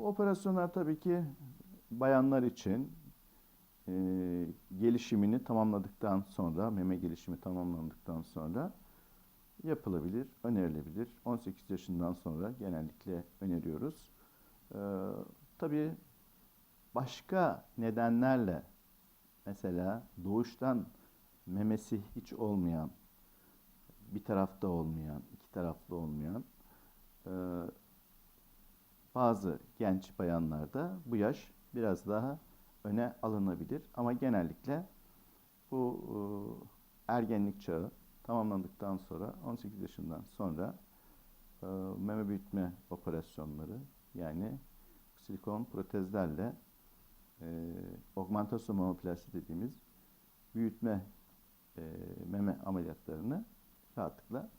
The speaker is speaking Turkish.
Bu operasyonlar tabii ki bayanlar için e, gelişimini tamamladıktan sonra, meme gelişimi tamamlandıktan sonra yapılabilir, önerilebilir. 18 yaşından sonra genellikle öneriyoruz. Ee, tabii başka nedenlerle mesela doğuştan memesi hiç olmayan, bir tarafta olmayan, iki taraflı olmayan e, bazı genç bayanlarda bu yaş biraz daha öne alınabilir. Ama genellikle bu e, ergenlik çağı tamamlandıktan sonra 18 yaşından sonra e, meme büyütme operasyonları yani silikon protezlerle e, augmentasyon mamoplasti dediğimiz büyütme e, meme ameliyatlarını rahatlıkla.